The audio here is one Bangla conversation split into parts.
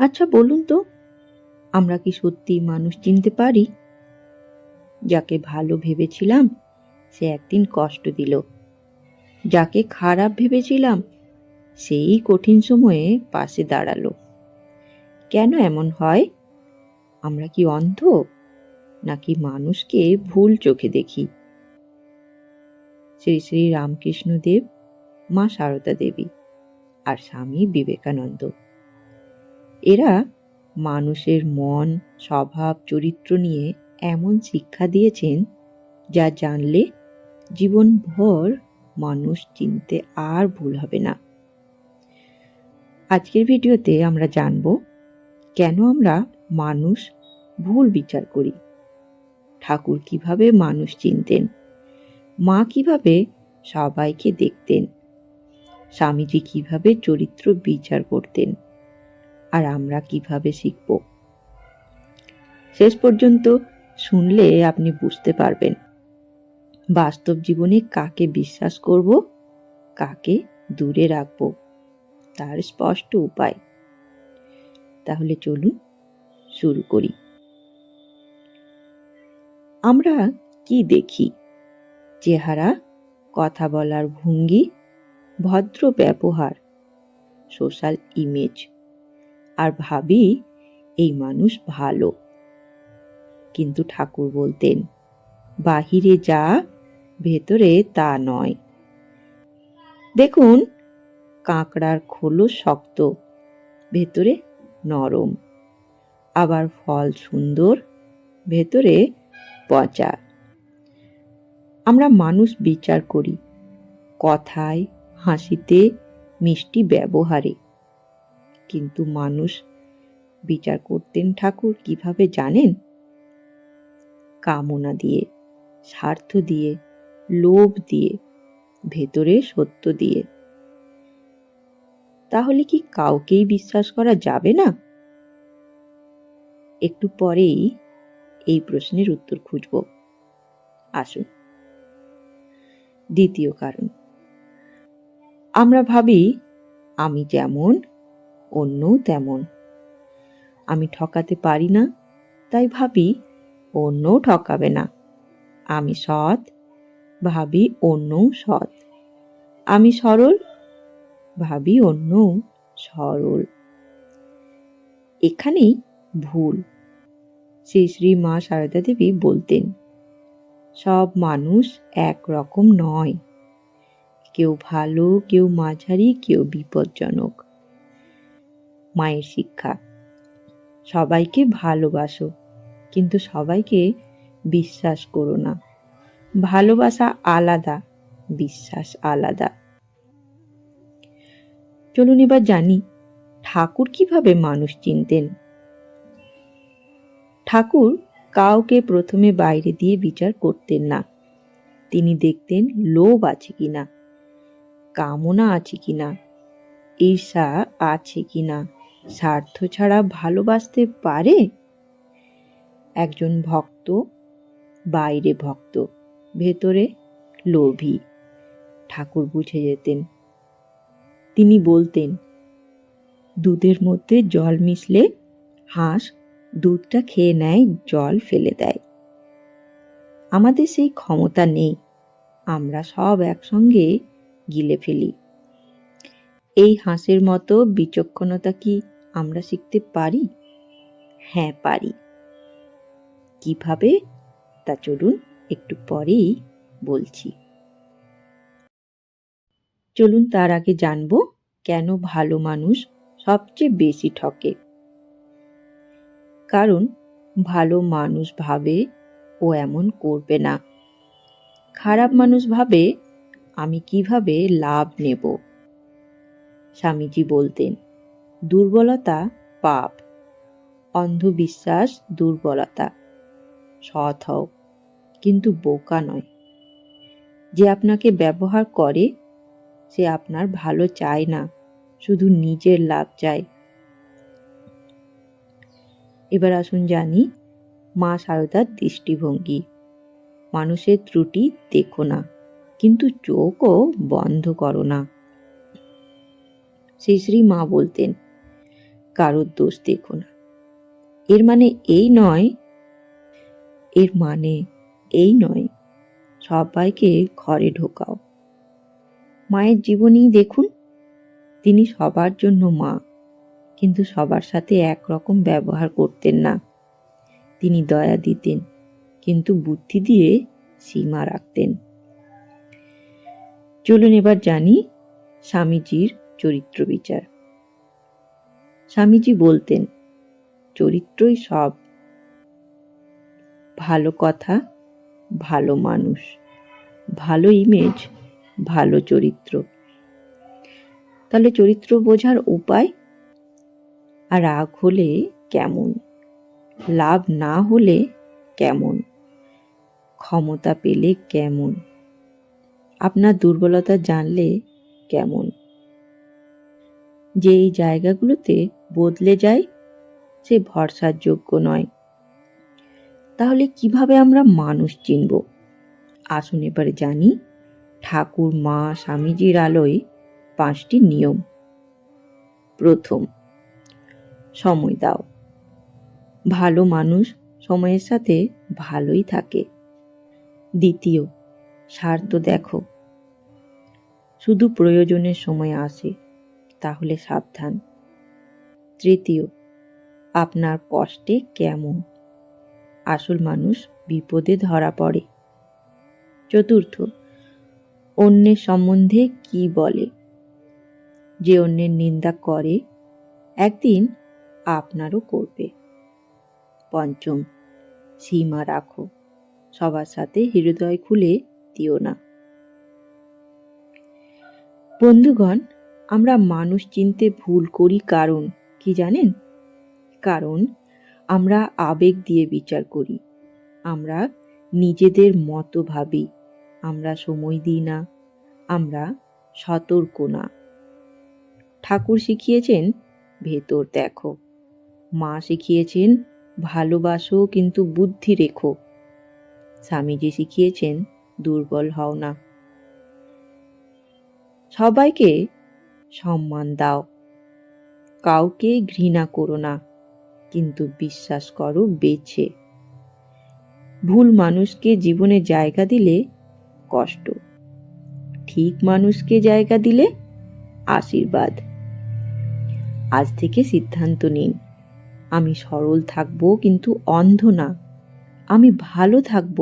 আচ্ছা বলুন তো, আমরা কি সত্যি মানুষ চিনতে পারি? যাকে ভালো ভেবেছিলাম, সে একদিন কষ্ট দিল। যাকে খারাপ ভেবেছিলাম, সেই কঠিন সময়ে পাশে দাঁড়াল। কেন এমন হয়? আমরা কি অন্ধ, নাকি মানুষকে ভুল চোখে দেখি? শ্রী শ্রী রামকৃষ্ণদেব, মা সারদা দেবী আর স্বামী বিবেকানন্দ। এরা মানুষের মন, স্বভাব, চরিত্র নিয়ে এমন শিক্ষা দিয়েছেন যা জানলে জীবনভর মানুষ চিনতে আর ভুল হবে না। আজকের ভিডিওতে আমরা জানব কেন আমরা মানুষ ভুল বিচার করি? ঠাকুর কীভাবে মানুষ চিনতেন? মা কীভাবে সবাইকে দেখতেন? স্বামীজি কীভাবে চরিত্র বিচার করতেন? আর আমরা কীভাবে শিখব? শেষ পর্যন্ত শুনলে আপনি বুঝতে পারবেন। বাস্তব জীবনে কাকে বিশ্বাস করব, কাকে দূরে রাখব, তার স্পষ্ট উপায়। তাহলে চলুন শুরু করি। আমরা কি দেখি? চেহারা, কথা বলার ভঙ্গি, ভদ্র ব্যবহার সোশ্যাল ইমেজ আর ভাবি, এই মানুষ ভালো। কিন্তু ঠাকুর বলতেন, বাহিরে যা, ভেতরে তা নয়। দেখুন, কাঁকড়ার খোলো শক্ত, ভেতরে নরম, আবার ফল সুন্দর, ভেতরে পচা। আমরা মানুষ বিচার করি, কথায়, হাসিতে, মিষ্টি ব্যবহারে। কিন্তু মানুষ বিচার করতেন ঠাকুর কীভাবে জানেন? কামনা দিয়ে, স্বার্থ দিয়ে, লোভ দিয়ে, ভেতরে সত্য দিয়ে। তাহলে কি কাউকেই বিশ্বাস করা যাবে না? একটু পরেই এই প্রশ্নের উত্তর খুঁজব। আসুন। দ্বিতীয় কারণ। আমরা ভাবি, আমি যেমন অন্যও তেমন। আমি ঠকাতে পারি না, তাই ভাবি অন্যও ঠকাবে না। আমি সৎ, ভাবি অন্যও সৎ। আমি সরল, ভাবি অন্যও সরল। এখানেই ভুল। শ্রী শ্রী মা সারদা দেবী বলতেন, সব মানুষ এক রকম নয়। কেউ ভালো, কেউ মাঝারি, কেউ বিপজ্জনক। মায়ের শিক্ষা। সবাইকে ভালোবাসো, কিন্তু সবাইকে বিশ্বাস করো না। ভালোবাসা আলাদা, বিশ্বাস আলাদা। চলুন এবার জানি, ঠাকুর কীভাবে মানুষ চিনতেন? ঠাকুর কাউকে প্রথমে বাইরে দিয়ে বিচার করতেন না। তিনি দেখতেন লোভ আছে কিনা, কামনা আছে কিনা, ঈর্ষা আছে কিনা। স্বার্থ ছাড়া ভালোবাসতে পারে? একজন ভক্ত, বাইরে ভক্ত, ভেতরে লোভী। ঠাকুর বুঝে যেতেন। তিনি বলতেন, দুধের মধ্যে জল মিশলে হাঁস দুধটা খেয়ে নেয়, জল ফেলে দেয়। আমাদের সেই ক্ষমতা নেই। আমরা সব একসঙ্গে গিলে ফেলি। এই হাঁসের মতো বিচক্ষণতা কি আমরা শিখতে পারি? হ্যাঁ পারি। কীভাবে? তা চলুন একটু পরেই বলছি। চলুন তার আগে জানব কেন ভালো মানুষ সবচেয়ে বেশি ঠকে। কারণ ভালো মানুষ ভাবে, ও এমন করবে না। খারাপ মানুষ ভাবে, আমি কীভাবে লাভ নেব? স্বামীজি বলতেন, দুর্বলতা পাপ, অন্ধবিশ্বাস দুর্বলতা। সৎ হও, কিন্তু বোকা নয়। যে আপনাকে ব্যবহার করে, সে আপনার ভালো চায় না, শুধু নিজের লাভ চায়। এবার আসুন জানি, মা সারদার দৃষ্টিভঙ্গি। মানুষের ত্রুটি দেখো না, কিন্তু চোখও বন্ধ করো না। শ্রী শ্রী মা বলতেন, কারোর দোষ দেখো না। এর মানে এই নয়, এর মানে এই নয়, সবাইকে ঘরে ঢোকাও। মায়ের জীবনেই দেখুন, তিনি সবার জন্য মা, কিন্তু সবার সাথে একরকম ব্যবহার করতেন না। তিনি দয়া দিতেন, কিন্তু বুদ্ধি দিয়ে সীমা রাখতেন। চলুন এবার জানি স্বামীজির চরিত্র বিচার। স্বামীজি বলতেন, চরিত্রই সব। ভালো কথা, ভালো মানুষ। ভালো ইমেজ ভালো চরিত্র। তাহলে চরিত্র বোঝার উপায়? আর রাগ হলে কেমন? লাভ না হলে কেমন? ক্ষমতা পেলে কেমন? আপনার দুর্বলতা জানলে কেমন? যে এই জায়গাগুলোতে বদলে যায়, সে ভরসার যোগ্য নয়। তাহলে কীভাবে আমরা মানুষ চিনব? আসুন এবারে জানি, ঠাকুর, মা, স্বামীজির আলোয় পাঁচটি নিয়ম। প্রথম, সময় দাও। ভালো মানুষ সময়ের সাথে ভালোই থাকে। দ্বিতীয়, স্বার্থ দেখো। শুধু প্রয়োজনের সময় আসে। তাহলে সাবধান। তৃতীয়, আপনার কষ্টে কেমন? আসল মানুষ বিপদে ধরা পড়ে। চতুর্থ, অন্যের সম্বন্ধে কি বলে? যে অন্যের নিন্দা করে, একদিন আপনারও করবে। পঞ্চম, সীমা রাখো। সবার সাথে হৃদয় খুলে দিও না। বন্ধুগণ আমরা মানুষ চিনতে ভুল করি কারণ, কি জানেন? কারণ, আমরা আবেগ দিয়ে বিচার করি। আমরা নিজেদের মতো ভাবি। আমরা সময় দিই না। আমরা সতর্ক না। ঠাকুর শিখিয়েছেন, ভেতর দেখো। মা শিখিয়েছেন, ভালোবাসো কিন্তু বুদ্ধি রেখো। স্বামীজি শিখিয়েছেন, দুর্বল হও না। সবাইকে সম্মান দাও। কাউকে ঘৃণা করো না, কিন্তু বিশ্বাস করো বেছে। ভুল মানুষকে জীবনে জায়গা দিলে কষ্ট, ঠিক মানুষকে জায়গা দিলে আশীর্বাদ। আজ থেকে সিদ্ধান্ত নিন, আমি সরল থাকব কিন্তু অন্ধ না, আমি ভালো থাকব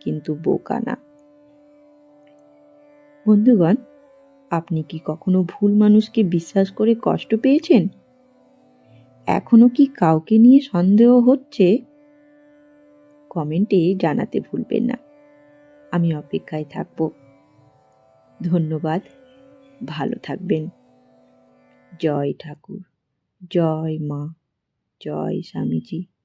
কিন্তু বোকা না। বন্ধুগণ আপনি কি কখনো ভুল মানুষকে বিশ্বাস করে কষ্ট পেয়েছেন? এখনও কি কাউকে নিয়ে সন্দেহ হচ্ছে? কমেন্টে জানাতে ভুলবেন না। আমি অপেক্ষায় থাকব। ধন্যবাদ। ভালো থাকবেন। জয় ঠাকুর। জয় মা। জয় স্বামীজি।